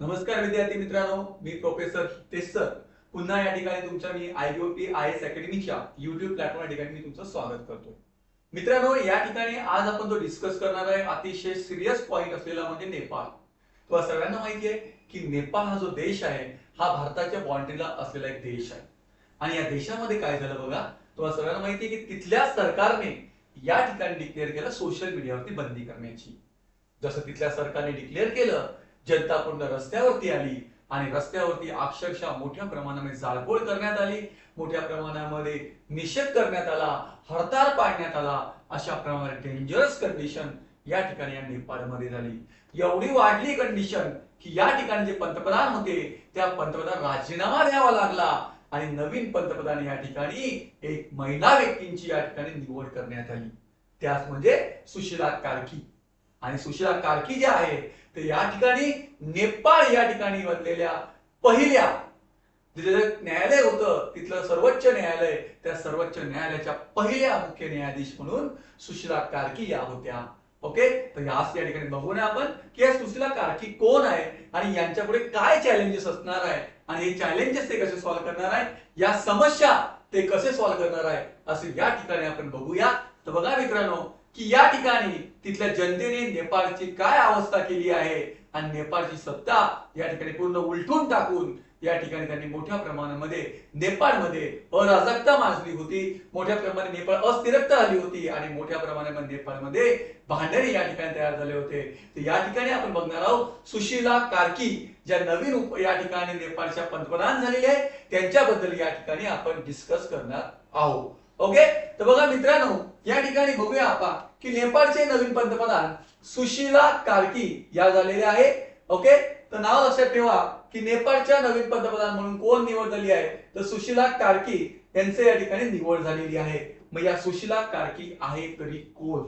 नमस्कार विद्यार्थी मित्रांनो मी प्रोफेसर हितेश सर पुन्हा या ठिकाणी तुमच्या मी आयबीओपी आय एस अकॅडमीच्या युट्यूब प्लॅटफॉर्म या ठिकाणी मी तुमचं स्वागत करतो मित्रांनो या ठिकाणी आज आपण जो डिस्कस करणार आहे अतिशय सिरियस पॉइंट असलेला म्हणजे नेपाळ. तुम्हाला सगळ्यांना माहिती आहे की नेपाळ हा जो देश आहे हा भारताच्या बाउंड्रीला असलेला एक देश आहे. आणि या देशामध्ये काय झालं बघा तुम्हाला सगळ्यांना माहिती आहे की तिथल्या सरकारने या ठिकाणी डिक्लेअर केलं सोशल मीडियावरती बंदी करण्याची. जसं तिथल्या सरकारने डिक्लेअर केलं जनता पूर्ण रस्त्यावरती आली आणि रस्त्यावरती अक्षरशः मोठ्या प्रमाणामध्ये जाळपोळ करण्यात आली. मोठ्या प्रमाणामध्ये निषेध करण्यात आला हरताळ पाडण्यात आला. अशा प्रमाणे डेंजरस कंडिशन या ठिकाणी या नेपाळमध्ये झाली. एवढी वाढली कंडिशन की या ठिकाणी जे पंतप्रधान होते त्या पंतप्रधान राजीनामा द्यावा लागला. आणि नवीन पंतप्रधान या ठिकाणी एक महिला व्यक्तींची या ठिकाणी निवड करण्यात आली. त्याच म्हणजे सुशीला कार्की. आणि सुशीला कार्की जे आहे ते या ठिकाणी नेपाळ या ठिकाणी बनलेल्या पहिल्या जिथे न्यायालय होतं. तिथलं सर्वोच्च न्यायालय त्या सर्वोच्च न्यायालयाच्या पहिल्या मुख्य न्यायाधीश म्हणून सुशीला कार्की या होत्या. ओके तर याच या ठिकाणी बघू नये आपण की या सुशीला कार्की कोण आहे आणि यांच्यापुढे काय चॅलेंजेस असणार आहे आणि हे चॅलेंजेस ते कसे सॉल्व्ह करणार आहे? या समस्या ते कसे सॉल्व्ह करणार आहे? असे या ठिकाणी आपण बघूया. तर बघा मित्रांनो की या ठिकाणी तिथल्या जनतेने नेपाळची काय अवस्था केली आहे? आणि नेपाळची सत्ता या ठिकाणी पूर्ण उलटून टाकून या ठिकाणी त्यांनी मोठ्या प्रमाणामध्ये नेपाळमध्ये अराजकता माजली होती. मोठ्या प्रमाणे नेपाळ अस्थिरता आली होती आणि मोठ्या प्रमाणामध्ये नेपाळमध्ये भांडणे या ठिकाणी तयार झाले होते. तर या ठिकाणी आपण बघणार आहोत सुशीला कार्की ज्या नवीन उप या ठिकाणी नेपाळच्या पंतप्रधान झालेले आहेत त्यांच्याबद्दल या ठिकाणी आपण डिस्कस करणार आहोत. ओके तर बघा मित्रांनो या ठिकाणी बघूया आपण की नेपाळचे नवीन पंतप्रधान सुशीला कार्की या झालेल्या आहे. ओके तर नाव लक्षात ठेवा की नेपाळच्या नवीन पंतप्रधान म्हणून कोण निवड झाली आहे? तर सुशीला कार्की यांचे या ठिकाणी निवड झालेली आहे. मग या सुशीला कार्की आहे तरी कोण?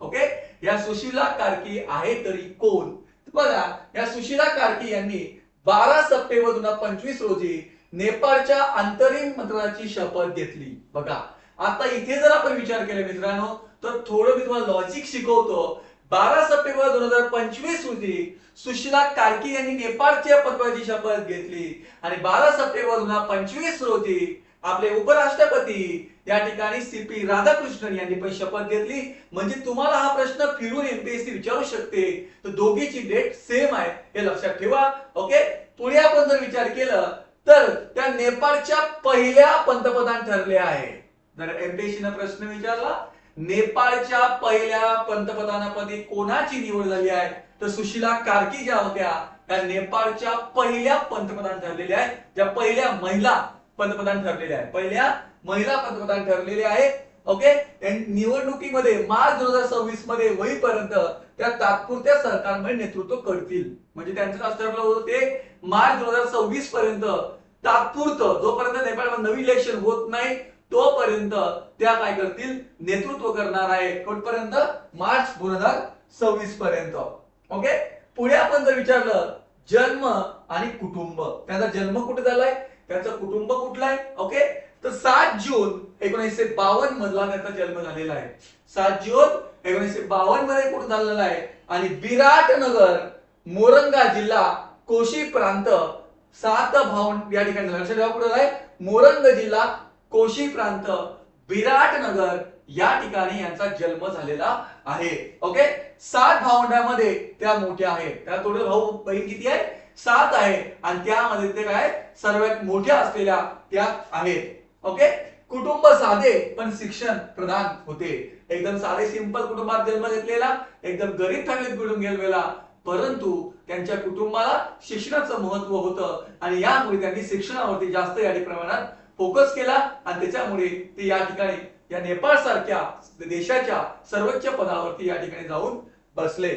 ओके या सुशीला कार्की आहे तरी कोण? बघा या सुशीला कार्की यांनी बारा सप्टेंबर दोन हजार पंचवीस रोजी नेपाळच्या अंतरिम मंत्र्याची शपथ घेतली. बघा आता इथे जर आपण विचार केला मित्रांनो तर थोडं मी तुम्हाला लॉजिक शिकवतो. बारा सप्टेंबर दोन हजार पंचवीस रोजी सुशीला कार्की यांनी नेपाळच्या पदवाची शपथ घेतली. आणि बारा सप्टेंबर दोन हजार पंचवीस रोजी आपले उपराष्ट्रपती या ठिकाणी सी पी राधाकृष्णन यांनी पण शपथ घेतली. म्हणजे तुम्हाला हा प्रश्न फिरून एमपीएससी विचारू शकते. तर दोघीची डेट सेम आहे. हे लक्षात ठेवा. ओके? पुढे आपण जर विचार केलं तर त्या नेपाळच्या पहिल्या पंतप्रधान ठरल्या आहे तर एमपीएससी प्रश्न विचारला नेपाळच्या पहिल्या पंतप्रधानापदी कोणाची निवड झाली आहे? तर सुशीला कार्की ज्या होत्या त्या नेपाळच्या पहिल्या पंतप्रधान ठरलेल्या आहेत. ज्या पहिल्या महिला पंतप्रधान ठरलेल्या आहेत. पहिल्या महिला पंतप्रधान ठरलेल्या आहेत. ओके? निवडणुकीमध्ये मार्च दोन हजार सव्वीसमध्ये होईपर्यंत त्या तात्पुरत्या सरकारमध्ये नेतृत्व करतील. म्हणजे त्यांचं असं ठरलं होतं ते मार्च दोन हजार सव्वीस पर्यंत तात्पुरतं जोपर्यंत नेपाळमध्ये नवीन इलेक्शन होत नाही तोपर्यंत त्या काय करतील? नेतृत्व करणार आहे. कुठपर्यंत? मार्च दोन हजार सव्वीस पर्यंत. ओके पुढे आपण जर विचारलं जन्म आणि कुटुंब. त्यांचा जन्म कुठे झालाय? त्याचं कुटुंब कुठलं आहे ओके तर सात जून एकोणीसशे बावन्न मधला त्याचा जन्म झालेला आहे. सात जून एकोणीसशे बावन्नमध्ये कुठे झालेला आहे? आणि विराटनगर मोरंगा जिल्हा कोशी प्रांत सात भावंड या ठिकाणी लक्षात ठेवा कुठे आहे मोरंग जिल्हा कोशी प्रांत विराटनगर या ठिकाणी यांचा जन्म झालेला आहे. ओके सात भावंडामध्ये त्या मोठ्या आहेत. त्या थोडे भाऊ बहीण किती आहे? सात आहे. आणि त्यामध्ये ते काय? सर्वात मोठ्या असलेल्या त्या आहेत. ओके कुटुंब साधे पण शिक्षण प्रदान होते. एकदम साधे सिंपल कुटुंबात जन्म घेतलेला एकदम गरीब फॅमिलीत कुटुंब गेलेला. परंतु त्यांच्या कुटुंबाला शिक्षणाचं महत्त्व होतं. आणि यामुळे त्यांनी शिक्षणावरती जास्त या प्रमाणात फोकस केला आणि त्याच्यामुळे ते या ठिकाणी या नेपाळ सारख्या देशाच्या सर्वोच्च पदावरती या ठिकाणी जाऊन बसले.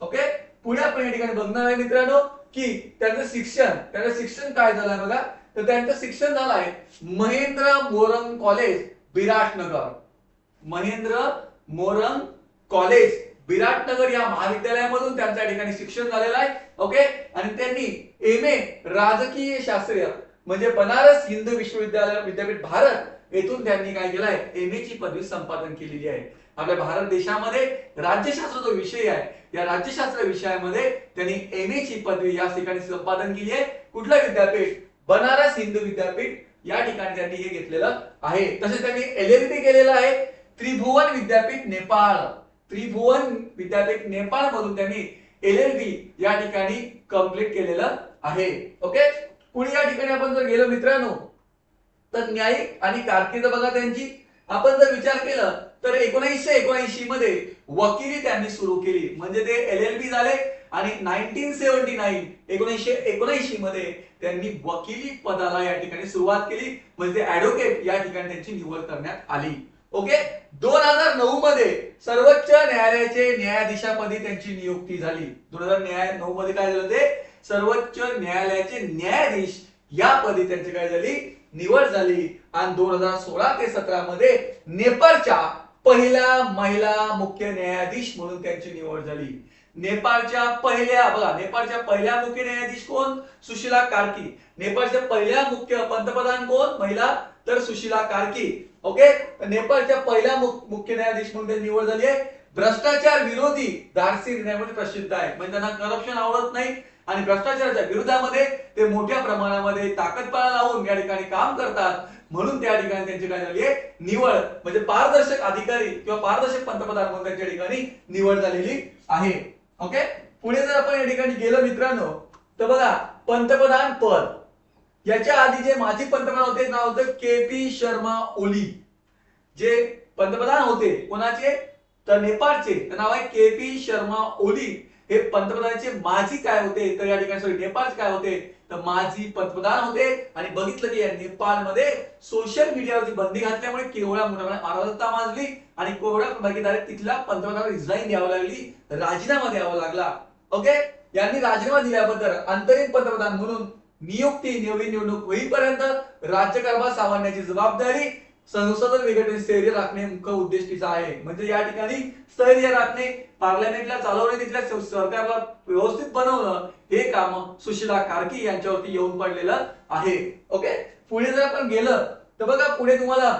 ओके पुढे आपण या ठिकाणी बघणार आहे मित्रांनो की त्यांचं शिक्षण त्यांचं शिक्षण काय झालंय बघा? तर त्यांचं शिक्षण झालं आहे महेंद्र मोरंग कॉलेज विराटनगर महेंद्र मोरंग कॉलेज विराटनगर या महाविद्यालयामधून त्यांच्या ठिकाणी शिक्षण झालेलं आहे. ओके आणि त्यांनी एम ए राजकीय शास्त्रीय म्हणजे बनारस हिंदू विश्वविद्यालय विद्यापीठ भारत येथून त्यांनी काय केलंय? एम ए ची पदवी संपादन केलेली आहे. आपल्या भारत देशामध्ये राज्यशास्त्र जो विषय आहे. या राज्यशास्त्र विषयामध्ये त्यांनी एम ची पदवी या ठिकाणी संपादन केली आहे. कुठलं विद्यापीठ? बनारस हिंदू विद्यापीठ या ठिकाणी त्यांनी हे घेतलेलं आहे. तसेच त्यांनी एल एल बी केलेलं आहे. त्रिभुवन विद्यापीठ नेपाळ. त्रिभुवन विद्यापीठ नेपाळ मधून त्यांनी एल एल बी या ठिकाणी कंप्लीट केलेलं आहे. ओके पुढे या ठिकाणी आपण जर गेलो मित्रांनो तर न्यायिक आणि कारकीर्द बघा त्यांची. आपण जर विचार केला तर एकोणीसशे एकोणऐंशी मध्ये वकिली त्यांनी सुरू केली. म्हणजे ते एल एल बी झाले आणि नाईन्टीन सेव्हन्टी नाईन एकोणीसशे एकोणऐंशी मध्ये त्यांनी वकिली पदाला या ठिकाणी सुरुवात केली. म्हणजे ऍडव्होकेट या ठिकाणी त्यांची निवड करण्यात आली. ओके? दोन हजार नऊ मध्ये सर्वोच्च न्यायालयाचे न्यायाधीशापदी त्यांची नियुक्ती झाली. दोन हजार न्याय नऊ मध्ये काय झालं ते? सर्वोच्च न्यायालयाचे न्यायाधीश या पदी त्यांची काय झाली? निवड झाली. आणि दोन हजार सोळा ते सतरा मध्ये नेपाळच्या पहिल्या महिला मुख्य न्यायाधीश म्हणून त्यांची निवड झाली. नेपाळच्या पहिल्या बघा नेपाळच्या पहिल्या मुख्य न्यायाधीश कोण? सुशीला कार्की. नेपाळच्या पहिल्या मुख्य पंतप्रधान कोण? महिला? तर सुशीला कार्की. ओके? नेपाळच्या पहिल्या मुख्य न्यायाधीश म्हणून त्यांची निवड झाली आहे. भ्रष्टाचार विरोधी धारसी निर्णयामध्ये प्रसिद्ध आहे. म्हणजे त्यांना करप्शन आवडत नाही. आणि भ्रष्टाचाराच्या विरोधामध्ये ते मोठ्या प्रमाणामध्ये ताकदपणा लावून या ठिकाणी काम करतात. म्हणून त्या ठिकाणी त्यांची काय झाली आहे? निवड म्हणजे पारदर्शक अधिकारी किंवा पारदर्शक पंतप्रधान म्हणून त्यांच्या ठिकाणी निवड झालेली आहे. ओके? पुढे जर आपण या ठिकाणी गेलो मित्रांनो तर बघा पंतप्रधान पद. याच्या आधी जे माजी पंतप्रधान होते नाव होतं के पी शर्मा ओली. जे पंतप्रधान होते कोणाचे? तर नेपाळचे. तर नाव आहे के पी शर्मा ओली. हे पंतप्रधानाचे माजी काय होते? तर या ठिकाणी सॉरी नेपाळचे काय होते? तर माजी पंतप्रधान होते. आणि बघितलं की या नेपाळमध्ये सोशल मीडियावरती बंदी घातल्यामुळे केवळ्या मोठ्या प्रमाणात अराजकता माजली आणि कोवळ्या भागीदारी तिथल्या पंतप्रधान रिझाईन द्यावं लागली राजीनामा द्यावा लागला. ओके यांनी राजीनामा दिल्याबद्दल अंतरिम पंतप्रधान म्हणून नियुक्ती नवीन निवडणूक होईपर्यंत राज्यकारभार सावरण्याची जबाबदारी संसद विघटन स्थैर्य राखणे मुख्य उद्देश तिचा आहे. म्हणजे या ठिकाणी स्थैर्य राखणे पार्लमेंटला चालवणे तिथल्या सरकारला व्यवस्थित बनवणं हे काम सुशीला कार्की यांच्यावरती येऊन पडलेलं आहे. ओके? पुढे जर आपण गेलं तर बघा पुढे तुम्हाला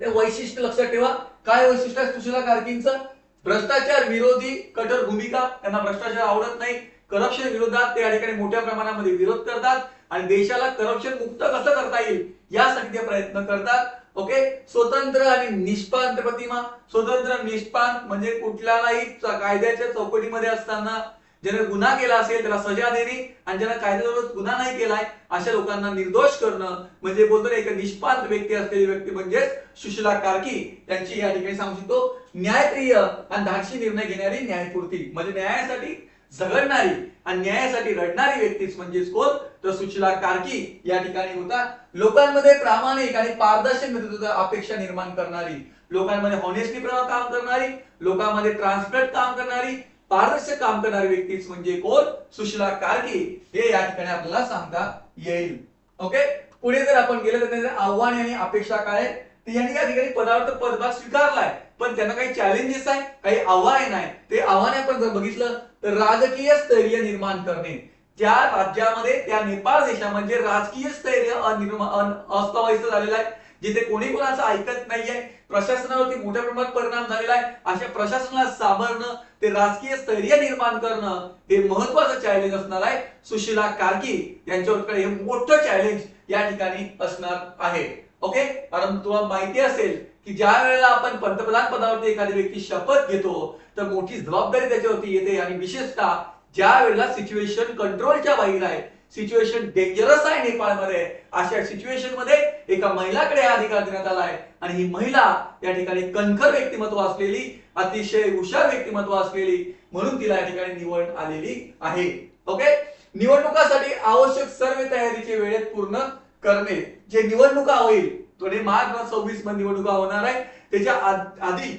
ते वैशिष्ट्य लक्षात ठेवा. काय वैशिष्ट्य आहे सुशीला कार्कींचं? भ्रष्टाचार विरोधी कठोर भूमिका त्यांना भ्रष्टाचार आवडत नाही. करप्शन विरोधात ते या ठिकाणी मोठ्या प्रमाणामध्ये विरोध करतात आणि देशाला करप्शन मुक्त कसं करता येईल यासाठी ते प्रयत्न करतात. ओके स्वतंत्र आणि निष्पांत प्रतिमा. स्वतंत्र निष्पांत म्हणजे कुठल्यालाही कायद्याच्या चौकटीमध्ये असताना ज्याने गुन्हा केला असेल त्याला सजा देणे आणि ज्याला कायद्याविरोधात गुन्हा नाही केलाय अशा लोकांना निर्दोष करणं म्हणजे बोलतो ना, एक निष्पांत व्यक्ती असलेली व्यक्ती म्हणजेच सुशीला कार्की यांची या ठिकाणी सांगू शकतो. न्यायप्रिय आणि धाडशी निर्णय घेणारी न्यायपूर्ती म्हणजे न्यायासाठी झगडणारी आणि न्यायासाठी रडणारी व्यक्तीच म्हणजेच कोण? तर सुशीला कार्की या ठिकाणी होता. लोकांमध्ये प्रामाणिक आणि पारदर्शक नेतृत्वाची अपेक्षा निर्माण करणारी. लोकांमध्ये हॉनेस्टी काम करणारी. लोकांमध्ये ट्रान्सपरंट काम करणारी. पारदर्शक काम करणारी व्यक्तीच म्हणजे कोण? सुशीला कार्की. हे या ठिकाणी आपल्याला सांगता येईल. ओके पुढे जर आपण गेलो तर त्यांचे आव्हाने आणि अपेक्षा काय यांनी या ठिकाणी पदार्थ पदभाग स्वीकारलाय. पण त्यांना काही चॅलेंजेस आहे काही आव्हान नाही. ते आव्हाने आपण जर बघितलं तर राजकीय स्थैर्य निर्माण करणे. त्या राज्यामध्ये त्या नेपाळ देशा म्हणजे राजकीय स्थैर्य अनिर्मा- झालेलं आहे. जिथे कोणी कोणाचं ऐकत नाहीये प्रशासनावरती मोठ्या प्रमाणात परिणाम झालेला आहे. अशा प्रशासनाला सावरणं ते राजकीय स्थैर्य निर्माण करणं हे महत्वाचं चॅलेंज असणार आहे. सुशीला कार्की यांच्याकडे हे मोठं चॅलेंज या ठिकाणी असणार आहे. ओके? कारण तुम्हाला माहिती असेल की ज्या वेळेला आपण पंतप्रधान पदावरती एखादी व्यक्ती शपथ घेतो तर मोठी जबाबदारी त्याच्यावरती येते. आणि विशेषतः ज्या वेळेला सिच्युएशन कंट्रोलच्या बाहेर आहे सिच्युएशन डेंजरस आहे नेपाळमध्ये अशा सिच्युएशनमध्ये एका महिलाकडे हा अधिकार देण्यात आला आहे. आणि ही महिला या ठिकाणी कणखर व्यक्तिमत्व असलेली अतिशय हुशार व्यक्तिमत्व असलेली म्हणून तिला या ठिकाणी निवड आलेली आहे. ओके? निवडणुकासाठी आवश्यक सर्व तयारीचे वेळेत पूर्ण करणे. जे निवडणुका होईल तो मार्च सव्वीसमध्ये निवडणुका होणार आहे त्याच्या आधी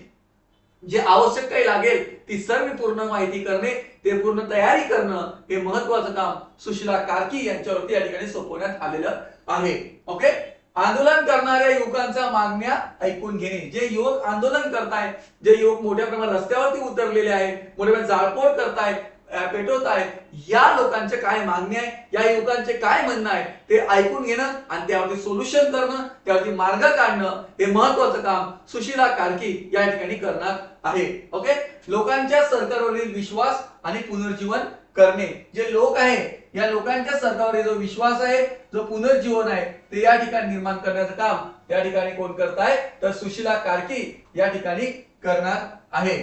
जे आवश्यक काही लागेल ती सर्व पूर्ण माहिती करणे ते पूर्ण तयारी करणं हे महत्वाचं काम सुशीला कार्की यांच्यावरती या ठिकाणी सोपवण्यात आलेलं आहे. ओके? आंदोलन करणाऱ्या युवकांच्या मागण्या ऐकून घेणे. जे युवक आंदोलन करतायत जे युवक मोठ्या प्रमाणात रस्त्यावरती उतरलेले आहेत मोठ्या प्रमाणात जाळपोळ करतायत पेटवत आहेत. या लोकांचे काय मागणी आहे? या युवकांचे काय म्हणणं आहे? ते ऐकून घेणं आणि त्यावरती सोल्युशन करणं त्यावरती मार्ग काढणं हे महत्वाचं काम सुशीला कारकी या ठिकाणी करणार आहे. ओके लोकांच्या सरकारवरील विश्वास आणि पुनर्जीवन करणे. जे लोक आहे या लोकांच्या सरकारवरील जो विश्वास आहे जो पुनर्जीवन आहे ते या ठिकाणी निर्माण करण्याचं काम या ठिकाणी कोण करत आहे? तर सुशीला कारकी या ठिकाणी करणार आहे.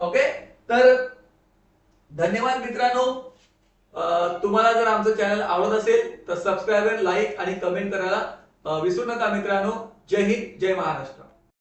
ओके तर धन्यवाद मित्रांनो. तुम्हाला जर आमचं चॅनल आवडत असेल तर सबस्क्राईब लाईक आणि कमेंट करायला विसरू नका मित्रांनो. जय हिंद जय महाराष्ट्र.